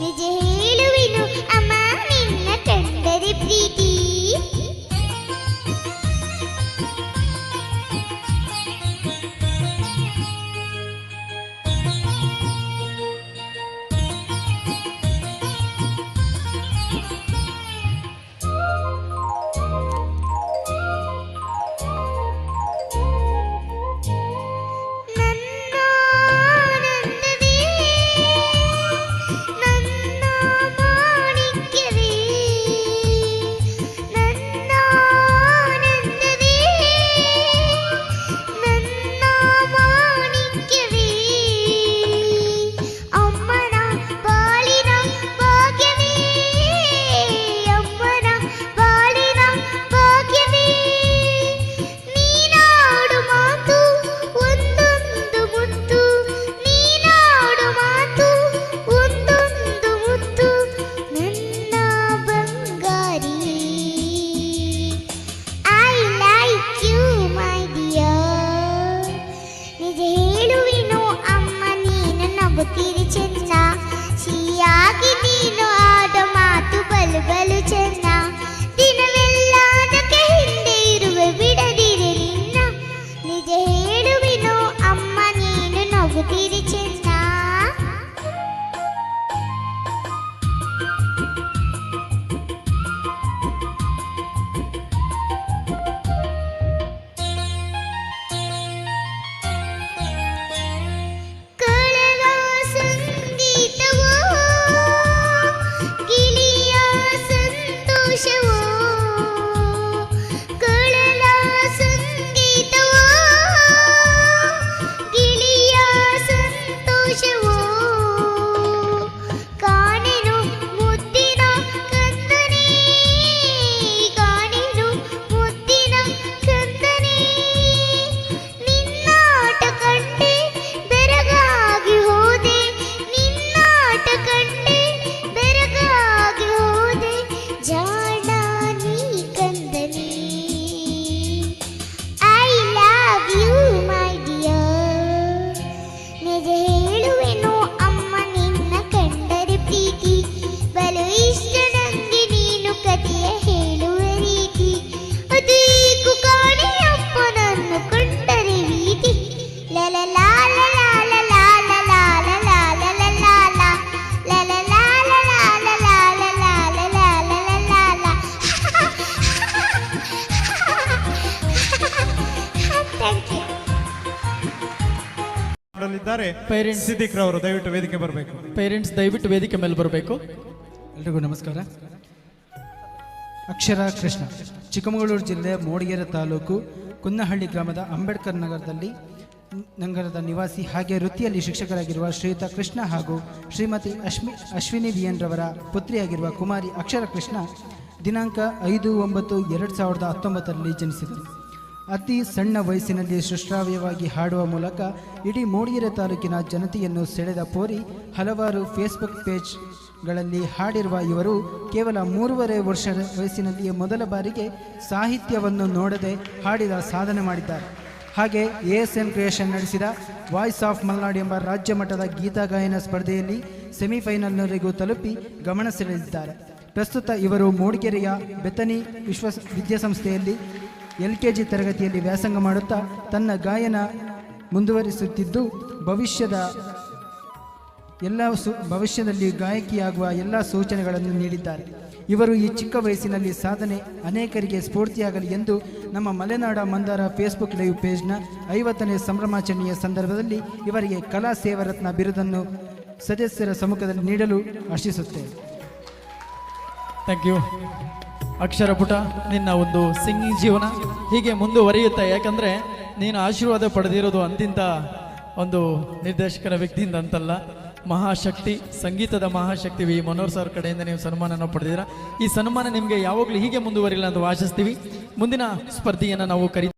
姐姐 parents ಮಾಡಲಿದ್ದಾರೆ ಅವರು ಸಿದ್ದಿಕ್ ರವರು ದಯವಿಟ್ಟು ವೇದಿಕೆ ಬರಬೇಕು. ಪೇರೆಂಟ್ಸ್ ದಯವಿಟ್ಟು ವೇದಿಕೆ ಮೇಲೆ ಬರಬೇಕು. ಎಲ್ರಿಗೂ ನಮಸ್ಕಾರ. ಅಕ್ಷರ ಕೃಷ್ಣ ಚಿಕ್ಕಮಗಳೂರು ಜಿಲ್ಲೆ ಮೂಡಿಗೆರೆ ತಾಲೂಕು ಕುನ್ನಹಳ್ಳಿ ಗ್ರಾಮದ ಅಂಬೇಡ್ಕರ್ ನಗರದಲ್ಲಿ ನಗರದ ನಿವಾಸಿ ಹಾಗೆ ವೃತ್ತಿಯಲ್ಲಿ ಶಿಕ್ಷಕರಾಗಿರುವ ಶ್ರೀಯುತ ಕೃಷ್ಣ ಹಾಗೂ ಶ್ರೀಮತಿ ಅಶ್ಮಿ ಅಶ್ವಿನಿ ವಿ ಎನ್ ರವರ ಪುತ್ರಿಯಾಗಿರುವ ಕುಮಾರಿ ಅಕ್ಷರ ಕೃಷ್ಣ ದಿನಾಂಕ ಐದು ಒಂಬತ್ತು ಎರಡು ಸಾವಿರದ ಹತ್ತೊಂಬತ್ತರಲ್ಲಿ ಜನಿಸಿದರು. ಅತಿ ಸಣ್ಣ ವಯಸ್ಸಿನಲ್ಲಿ ಸುಶ್ರಾವ್ಯವಾಗಿ ಹಾಡುವ ಮೂಲಕ ಇಡೀ ಮೂಡಿಗೆರೆ ತಾಲೂಕಿನ ಜನತೆಯನ್ನು ಸೆಳೆದ ಪೋರಿ ಹಲವಾರು ಫೇಸ್ಬುಕ್ ಪೇಜ್ಗಳಲ್ಲಿ ಹಾಡಿರುವ ಇವರು ಕೇವಲ ಮೂರುವರೆ ವರ್ಷ ವಯಸ್ಸಿನಲ್ಲಿಯೇ ಮೊದಲ ಬಾರಿಗೆ ಸಾಹಿತ್ಯವನ್ನು ನೋಡದೆ ಹಾಡಿದ ಸಾಧನೆ ಮಾಡಿದ್ದಾರೆ. ಹಾಗೆ ಎ ಎಸ್ ಎನ್ ಕ್ರಿಯೇಷನ್ ನಡೆಸಿದ ವಾಯ್ಸ್ ಆಫ್ ಮಲ್ನಾಡ್ ಎಂಬ ರಾಜ್ಯ ಮಟ್ಟದ ಗೀತಾ ಗಾಯನ ಸ್ಪರ್ಧೆಯಲ್ಲಿ ಸೆಮಿಫೈನಲ್ನವರೆಗೂ ತಲುಪಿ ಗಮನ ಸೆಳೆದಿದ್ದಾರೆ. ಪ್ರಸ್ತುತ ಇವರು ಮೂಡಿಗೆರೆಯ ಬೆತನಿ ವಿಶ್ವ ವಿದ್ಯಾಸಂಸ್ಥೆಯಲ್ಲಿ ಎಲ್ ಕೆ ಜಿ ತರಗತಿಯಲ್ಲಿ ವ್ಯಾಸಂಗ ಮಾಡುತ್ತಾ ತನ್ನ ಗಾಯನ ಮುಂದುವರಿಸುತ್ತಿದ್ದು, ಭವಿಷ್ಯದ ಎಲ್ಲ ಸು, ಭವಿಷ್ಯದಲ್ಲಿ ಗಾಯಕಿಯಾಗುವ ಎಲ್ಲ ಸೂಚನೆಗಳನ್ನು ನೀಡಿದ್ದಾರೆ. ಇವರು ಈ ಚಿಕ್ಕ ವಯಸ್ಸಿನಲ್ಲಿ ಸಾಧನೆ ಅನೇಕರಿಗೆ ಸ್ಫೂರ್ತಿಯಾಗಲಿ ಎಂದು ನಮ್ಮ ಮಲೆನಾಡ ಮಂದಾರ ಫೇಸ್ಬುಕ್ ಲೈವ್ ಪೇಜ್ನ ಐವತ್ತನೇ ಸಂಭ್ರಮಾಚರಣೆಯ ಸಂದರ್ಭದಲ್ಲಿ ಇವರಿಗೆ ಕಲಾ ಸೇವರತ್ನ ಬಿರುದನ್ನು ಸದಸ್ಯರ ಸಮ್ಮುಖದಲ್ಲಿ ನೀಡಲು ಹರ್ಷಿಸುತ್ತೇವೆ ಥ್ಯಾಂಕ್ ಯು ಅಕ್ಷರ ಪುಟ, ನಿನ್ನ ಒಂದು ಸಿಂಗಿಂಗ್ ಜೀವನ ಹೀಗೆ ಮುಂದುವರಿಯುತ್ತೆ. ಯಾಕಂದರೆ ನೀನು ಆಶೀರ್ವಾದ ಪಡೆದಿರೋದು ಅಂತಿಂತ ಒಂದು ನಿರ್ದೇಶಕರ ವ್ಯಕ್ತಿಯಿಂದ ಅಂತಲ್ಲ. ಮಹಾಶಕ್ತಿ, ಸಂಗೀತದ ಮಹಾಶಕ್ತಿ ವಿ. ಮನೋಹರ್ ಸರ್ ಕಡೆಯಿಂದ ನೀವು ಸನ್ಮಾನನ ಪಡೆದಿದ್ದೀರಾ. ಈ ಸನ್ಮಾನ ನಿಮಗೆ ಯಾವಾಗಲೂ ಹೀಗೆ ಮುಂದುವರಿಲ್ಲ ಅಂತ ಆಶಿಸ್ತೀವಿ. ಮುಂದಿನ ಸ್ಪರ್ಧೆಯನ್ನು ನಾವು ಕರಿ